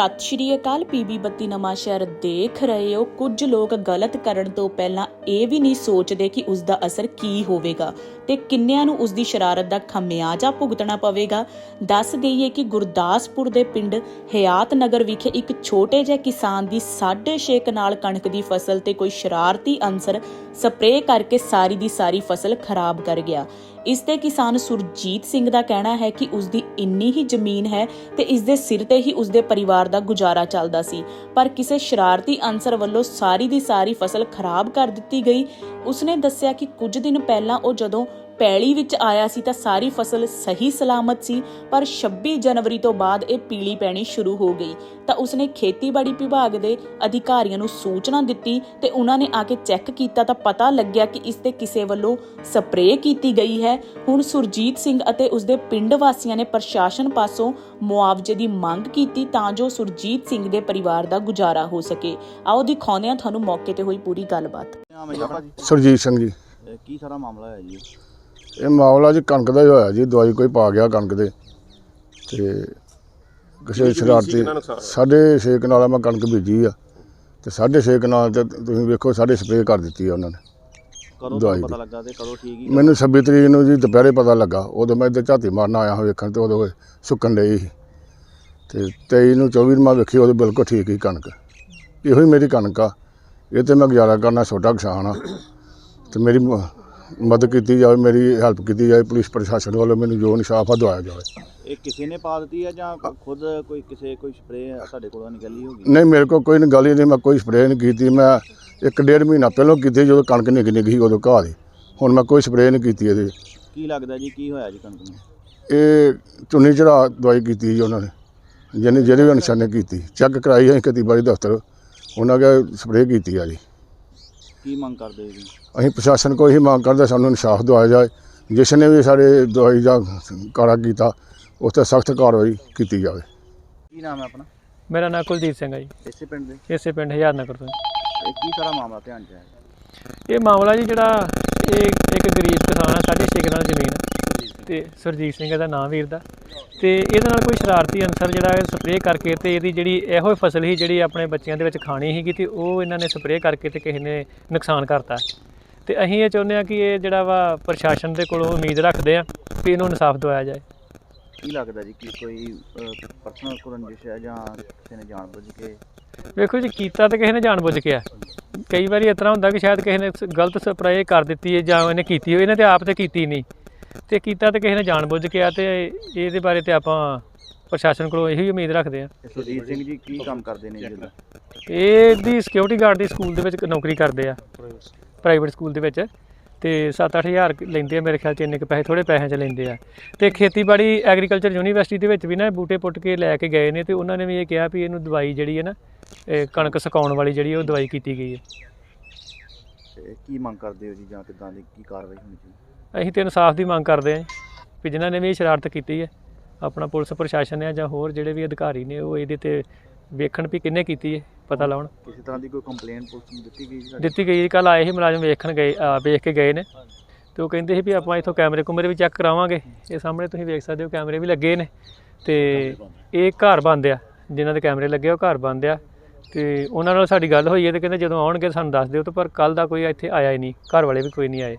ਸਤਿ ਸ਼੍ਰੀ ਅਕਾਲ ਪੀਬੀ ਬੱਤੀ ਨਵਾਂ ਸ਼ਹਿਰ ਦੇਖ ਰਹੇ ਹੋ। ਕੁਝ ਲੋਕ ਗਲਤ ਕਰਨ ਤੋਂ ਪਹਿਲਾਂ ਇਹ ਵੀ ਨਹੀਂ ਸੋਚਦੇ ਕਿ ਉਸ ਦਾ ਅਸਰ ਕੀ ਹੋਵੇਗਾ ਤੇ ਕਿੰਨਿਆਂ ਨੂੰ ਉਸ ਦੀ ਸ਼ਰਾਰਤ ਦਾ ਖਮਿਆਜਾ ਭੁਗਤਣਾ ਪਵੇਗਾ। ਦੱਸ ਦਈਏ ਕਿ ਗੁਰਦਾਸਪੁਰ ਦੇ ਪਿੰਡ ਹਯਾਤ ਨਗਰ ਵਿਖੇ ਇੱਕ ਛੋਟੇ ਜਿਹੇ ਕਿਸਾਨ ਦੀ 6.5 ਕਨਾਲ ਕਣਕ ਦੀ ਫਸਲ ਤੇ ਕੋਈ ਸ਼ਰਾਰਤੀ ਅੰਸਰ ਸਪਰੇਅ ਕਰਕੇ ਸਾਰੀ ਦੀ ਸਾਰੀ ਫਸਲ ਖਰਾਬ ਕਰ ਗਿਆ। ਇਸ ਤੇ ਕਿਸਾਨ ਸੁਰਜੀਤ ਸਿੰਘ ਦਾ ਕਹਿਣਾ ਹੈ ਕਿ ਉਸ ਦੀ ਇੰਨੀ ਹੀ ਜ਼ਮੀਨ ਹੈ ਤੇ ਇਸ ਦੇ ਸਿਰ ਤੇ ਹੀ ਉਸ ਦੇ ਪਰਿਵਾਰ ਦਾ ਗੁਜ਼ਾਰਾ ਚੱਲਦਾ ਸੀ। ਪਰ ਕਿਸੇ ਸ਼ਰਾਰਤੀ ਅਨਸਰ ਵੱਲੋਂ ਸਾਰੀ ਦੀ ਸਾਰੀ ਫਸਲ ਖਰਾਬ ਕਰ ਦਿੱਤੀ ਗਈ। ਉਸਨੇ ਦੱਸਿਆ ਕਿ ਕੁਝ ਦਿਨ ਪਹਿਲਾਂ ਉਹ ਜਦੋਂ ਪੈਲੀ ਵਿੱਚ ਆਇਆ ਸੀ ਤਾਂ ਸਾਰੀ ਫਸਲ ਸਹੀ ਸਲਾਮਤ ਸੀ ਪਰ 26 ਜਨਵਰੀ ਤੋਂ ਬਾਅਦ ਇਹ ਪੀਲੀ ਪੈਣੀ ਸ਼ੁਰੂ ਹੋ ਗਈ। ਤਾਂ ਉਸਨੇ ਖੇਤੀਬਾੜੀ ਵਿਭਾਗ ਦੇ ਅਧਿਕਾਰੀਆਂ ਨੂੰ ਸੂਚਨਾ ਦਿੱਤੀ ਤੇ ਉਹਨਾਂ ਨੇ ਆ ਕੇ ਚੈੱਕ ਕੀਤਾ ਤਾਂ ਪਤਾ ਲੱਗਿਆ ਕਿ ਇਸ ਤੇ ਕਿਸੇ ਵੱਲੋਂ ਸਪਰੇਅ ਕੀਤੀ ਗਈ ਹੈ। ਹੁਣ ਸੁਰਜੀਤ ਸਿੰਘ ਅਤੇ ਉਸਦੇ ਪਿੰਡ ਵਾਸੀਆਂ ਨੇ ਪ੍ਰਸ਼ਾਸਨ ਪਾਸੋਂ ਮੁਆਵਜ਼ੇ ਦੀ ਮੰਗ ਕੀਤੀ ਤਾਂ ਜੋ ਸੁਰਜੀਤ ਸਿੰਘ ਦੇ ਪਰਿਵਾਰ ਦਾ ਗੁਜ਼ਾਰਾ ਹੋ ਸਕੇ। ਆਓ ਦਿਖਾਉਂਦੇ ਹਾਂ ਤੁਹਾਨੂੰ ਮੌਕੇ ਤੇ ਹੋਈ ਪੂਰੀ ਗੱਲਬਾਤ। ਸੁਰਜੀਤ ਸਿੰਘ ਜੀ। ਕੀ ਸਾਰਾ ਮਾਮਲਾ ਹੈ ਜੀ? ਇਹ ਮਾਮਲਾ ਜੀ ਕਣਕ ਦਾ ਹੀ ਹੋਇਆ ਜੀ ਦਵਾਈ ਕੋਈ ਪਾ ਗਿਆ ਕਣਕ ਦੇ। ਤੇ ਕਿਸੇ ਸ਼ਰਾਰਤੀ ਸਾਢੇ ਛੇ ਕਨਾਲਾਂ ਮੈਂ ਕਣਕ ਬੀਜੀ ਆ। ਤੇ ਸਾਢੇ ਛੇ ਕਨਾਲ ਤੇ ਤੁਸੀਂ ਵੇਖੋ ਸਾਡੇ ਸਪਰੇਅ ਕਰ ਦਿੱਤੀ ਆ ਉਹਨਾਂ ਨੇ। ਕਦੋਂ ਤੁਹਾਨੂੰ ਪਤਾ। ਲੱਗਾ ਤੇ ਕਦੋਂ ਠੀਕ ਹੀ ਮੈਨੂੰ 26 ਤਰੀਕ ਨੂੰ ਜੀ ਦੁਪਹਿਰੇ ਪਤਾ ਲੱਗਾ। ਉਦੋਂ ਮੈਂ ਇੱਧਰ ਝਾਤੀ ਮਾਰਨ ਆਇਆ ਹਾਂ ਵੇਖਣ ਤੇ ਉਦੋਂ ਸੁੱਕਣ ਸੀ। ਤੇ 23 ਨੂੰ 24 ਨੂੰ ਮੈਂ ਵੇਖੀ ਉਦੋਂ ਬਿਲਕੁਲ ਠੀਕ ਹੀ ਕਣਕ। ਇਹੋ ਹੀ ਮੇਰੀ ਕਣਕ ਆ। ਇਹ ਤੇ ਮੈਂ ਗੁਜ਼ਾਰਾ ਕਰਨਾ ਛੋਟਾ ਕਿਸਾਨ ਆ। ਤੇ ਮੇਰੀ ਮਦਦ ਕੀਤੀ ਜਾਵੇ ਮੇਰੀ ਹੈਲਪ ਕੀਤੀ ਜਾਵੇ ਪੁਲਿਸ ਪ੍ਰਸ਼ਾਸਨ ਵੱਲੋਂ ਮੈਨੂੰ ਜੋ ਇਨਸਾਫ ਆ ਦਵਾਇਆ ਜਾਵੇ। ਇਹ ਕਿਸੇ ਨੇ ਪਾ ਦਿੱਤੀ ਹੈ ਜਾਂ ਖੁਦ ਕੋਈ ਕਿਸੇ ਕੋਈ ਸਪਰੇਅ ਸਾਡੇ ਕੋਲੋਂ ਨਿਕਲੀ ਹੋਗੀ ਨਹੀਂ ਮੇਰੇ ਕੋਲ ਕੋਈ ਗੱਲ ਹੀ ਨਹੀਂ ਮੈਂ ਕੋਈ ਸਪਰੇਅ ਨਹੀਂ ਕੀਤੀ ਮੈਂ ਇੱਕ ਡੇਢ ਮਹੀਨਾ ਪਹਿਲਾਂ ਕੀਤੀ ਜਦੋਂ ਕਣਕ ਨਿੱਘ ਨਿੱਘ ਸੀ ਉਦੋਂ ਘਾਹ ਦੀ। ਹੁਣ ਮੈਂ ਕੋਈ ਸਪਰੇਅ ਨਹੀਂ ਕੀਤੀ ਇਹਦੇ ਕੀ ਲੱਗਦਾ ਜੀ ਕੀ ਹੋਇਆ ਜੀ ਕਣਕ ਨੂੰ? ਇਹ ਚੁੰਨੀ ਚੜਾ ਦਵਾਈ ਕੀਤੀ ਜੀ ਉਹਨਾਂ ਨੇ ਜਿਹਨੇ ਜਿਹੜੇ ਵੀ ਅਨਸਰ ਨੇ ਕੀਤੀ। ਚੈੱਕ ਕਰਾਈ ਹੈ ਖੇਤੀਬਾੜੀ ਦਫ਼ਤਰ ਉਹਨਾਂ ਕੇ ਸਪਰੇਅ ਕੀਤੀ ਆ ਜੀ। ਕੀ ਮੰਗ ਕਰਦੇ ਹੋ ਜੀ? ਅਸੀਂ ਪ੍ਰਸ਼ਾਸਨ ਕੋਲ ਇਹੀ ਮੰਗ ਕਰਦੇ ਸਾਨੂੰ ਇਨਸਾਫ ਦਿਵਾਇਆ ਜਾਏ। ਜਿਸ ਨੇ ਵੀ ਸਾਡੇ ਦਵਾਈ ਦਾ ਕਾਰਾ ਕੀਤਾ ਉਸ ਤੇ ਸਖਤ ਕਾਰਵਾਈ ਕੀਤੀ ਜਾਵੇ। ਕੀ ਨਾਮ ਹੈ ਆਪਣਾ? ਮੇਰਾ ਨਾਮ ਕੁਲਦੀਪ ਸਿੰਘ ਹੈ ਜੀ। ਇਸੇ ਪਿੰਡ ਦੇ? ਇਸੇ ਪਿੰਡ ਹਜ਼ਾਰ ਨਗਰ ਤੋਂ। ਇਹ ਕੀ ਸਾਰਾ ਮਾਮਲਾ ਧਿਆਨ ਚ ਹੈ ਇਹ ਮਾਮਲਾ ਜੀ ਜਿਹੜਾ ਇਹ ਇੱਕ ਗਰੀਬ ਕਿਸਾਨ ਆ ਸਾਢੇ ਛੇ ਕਨਾਲ ਜ਼ਮੀਨ ਤੇ ਸੁਰਜੀਤ ਸਿੰਘ ਦਾ ਨਾਮ ਵੀਰ ਦਾ। ਤੇ ਇਹਦੇ ਨਾਲ ਕੋਈ ਸ਼ਰਾਰਤੀ ਅਨਸਰ ਜਿਹੜਾ ਹੈ ਸਪਰੇਅ ਕਰਕੇ ਤੇ ਇਹਦੀ ਜਿਹੜੀ ਇਹੋ ਹੀ ਫਸਲ ਸੀ ਜਿਹੜੀ ਆਪਣੇ ਬੱਚਿਆਂ ਦੇ ਵਿੱਚ ਖਾਣੀ ਸੀਗੀ ਤੇ ਉਹ ਇਹਨਾਂ ਨੇ ਸਪਰੇਅ ਕਰਕੇ ਤੇ ਕਿਸੇ ਨੇ ਨੁਕਸਾਨ ਕਰਤਾ। ਤੇ ਅਸੀਂ ਇਹ ਚਾਹੁੰਦੇ ਆ ਕਿ ਇਹ ਜਿਹੜਾ ਵਾ ਪ੍ਰਸ਼ਾਸਨ ਦੇ ਕੋਲੋਂ ਉਮੀਦ ਰੱਖਦੇ ਆ ਕਿ ਇਹਨੂੰ ਇਨਸਾਫ ਦਿਵਾਇਆ ਜਾਏ। ਕੀ ਲੱਗਦਾ ਜੀ ਕਿ ਕੋਈ ਪਰਸਨਲ ਰੰਜਿਸ਼ ਹੈ ਜਾਂ ਕਿਸੇ ਨੇ ਜਾਣਬੁੱਝ ਕੇ? ਵੇਖੋ ਜੀ ਕੀਤਾ ਤਾਂ ਕਿਸੇ ਨੇ ਜਾਣਬੁੱਝ ਕੇ ਆ। ਕਈ ਵਾਰੀ ਇਸ ਤਰ੍ਹਾਂ ਹੁੰਦਾ ਕਿ ਸ਼ਾਇਦ ਕਿਸੇ ਨੇ ਗਲਤ ਸਪਰੇਅ ਕਰ ਦਿੱਤੀ ਹੈ ਜਾਂ ਇਹਨੇ ਕੀਤੀ ਹੋਈ ਇਹਨੇ ਤੇ ਆਪ ਤੇ ਕੀਤੀ ਨਹੀਂ। ਤੇ ਕੀਤਾ ਤਾਂ ਕਿਸੇ ਨੇ ਜਾਣਬੁੱਝ ਕੇ ਆ ਤੇ ਇਹਦੇ ਬਾਰੇ ਤੇ ਆਪਾਂ ਪ੍ਰਸ਼ਾਸਨ ਕੋਲੋਂ ਇਹੀ ਉਮੀਦ ਰੱਖਦੇ ਆ ਸੁਰਜੀਤ ਸਿੰਘ ਜੀ ਕੀ ਕੰਮ ਕਰਦੇ ਨੇ ਜੀ ਇਹਦਾ? ਇਹ ਦੀ ਸਿਕਿਉਰਿਟੀ ਗਾਰਡ ਦੀ ਸਕੂਲ ਦੇ ਵਿੱਚ ਨੌਕਰੀ ਕਰਦੇ ਆ। ਪ੍ਰਾਈਵੇਟ ਸਕੂਲ ਦੇ ਵਿੱਚ। ਤੇ 7-8000 ਲੈਂਦੇ ਆ ਮੇਰੇ ਖਿਆਲ ਚ ਇੰਨੇ ਕੁ ਪੈਸੇ ਥੋੜੇ ਪੈਸਿਆਂ ਚ ਲੈਂਦੇ ਆ। ਤੇ ਖੇਤੀਬਾੜੀ ਐਗਰੀਕਲਚਰ ਯੂਨੀਵਰਸਿਟੀ ਦੇ ਵਿੱਚ ਵੀ ਨਾ ਬੂਟੇ ਪੁੱਟ ਕੇ ਲੈ ਕੇ ਗਏ ਨੇ ਤੇ ਉਹਨਾਂ ਨੇ ਵੀ ਇਹ ਕਿਹਾ ਵੀ ਇਹਨੂੰ ਦਵਾਈ ਜਿਹੜੀ ਹੈ ਨਾ ਕਣਕ ਸੁਕਾਉਣ ਵਾਲੀ ਜਿਹੜੀ ਉਹ ਦਵਾਈ ਕੀਤੀ ਗਈ ਹੈ। ਕੀ ਮੰਗ ਕਰਦੇ ਹੋ ਜੀ ਜਾਂ ਕਿਦਾਂ ਦੀ ਕੀ ਕਾਰਵਾਈ ਹੋਣੀ ਚਾਹੀਦੀ? ਅਸੀਂ ਤੇ ਇਨਸਾਫ ਦੀ ਮੰਗ ਕਰਦੇ ਹਾਂ ਵੀ ਜਿਨ੍ਹਾਂ ਨੇ ਵੀ ਇਹ ਸ਼ਰਾਰਤ ਕੀਤੀ ਹੈ ਆਪਣਾ ਪੁਲਿਸ ਪ੍ਰਸ਼ਾਸਨ ਹੈ ਜਾਂ ਹੋਰ ਜਿਹੜੇ ਵੀ ਅਧਿਕਾਰੀ ਨੇ ਉਹ ਇਹਦੇ ਤੇ ਵੇਖਣ ਵੀ ਕਿੰਨੇ ਕੀਤੀ ਹੈ ਪਤਾ ਲਾਉਣ। ਕਿਸੇ ਤਰ੍ਹਾਂ ਦੀ ਕੋਈ ਕੰਪਲੇਂਟ ਪੁਲਿਸ ਨੂੰ ਦਿੱਤੀ ਗਈ ਜੀ? ਦਿੱਤੀ ਗਈ ਕੱਲ ਆਏ ਸੀ ਮੁਲਾਜ਼ਮ ਵੇਖਣ ਗਏ ਆ, ਵੇਖ ਕੇ ਗਏ ਨੇ। ਤੇ ਉਹ ਕਹਿੰਦੇ ਸੀ ਵੀ ਆਪਾਂ ਇਥੋਂ ਕੈਮਰੇ ਕੁਮਰੇ ਵੀ ਚੈੱਕ ਕਰਾਵਾਂਗੇ। ਇਹ ਸਾਹਮਣੇ ਤੁਸੀਂ ਵੇਖ ਸਕਦੇ ਹੋ ਕੈਮਰੇ ਵੀ ਲੱਗੇ ਨੇ। ਤੇ ਇਹ ਘਰ ਬੰਦ ਆ ਜਿਨ੍ਹਾਂ ਦੇ ਕੈਮਰੇ ਲੱਗੇ ਆ, ਉਹ ਘਰ ਬੰਦ ਆ। ਤੇ ਉਹਨਾਂ ਨਾਲ ਸਾਡੀ ਗੱਲ ਹੋਈ ਹੈ ਤੇ ਕਹਿੰਦੇ ਜਦੋਂ ਆਉਣਗੇ ਸਾਨੂੰ ਦੱਸ ਦਿਓ ਤੇ ਪਰ ਕੱਲ ਦਾ ਕੋਈ ਇੱਥੇ ਆਇਆ ਹੀ ਨਹੀਂ ਘਰ ਵਾਲੇ ਵੀ ਕੋਈ ਨਹੀਂ ਆਏ।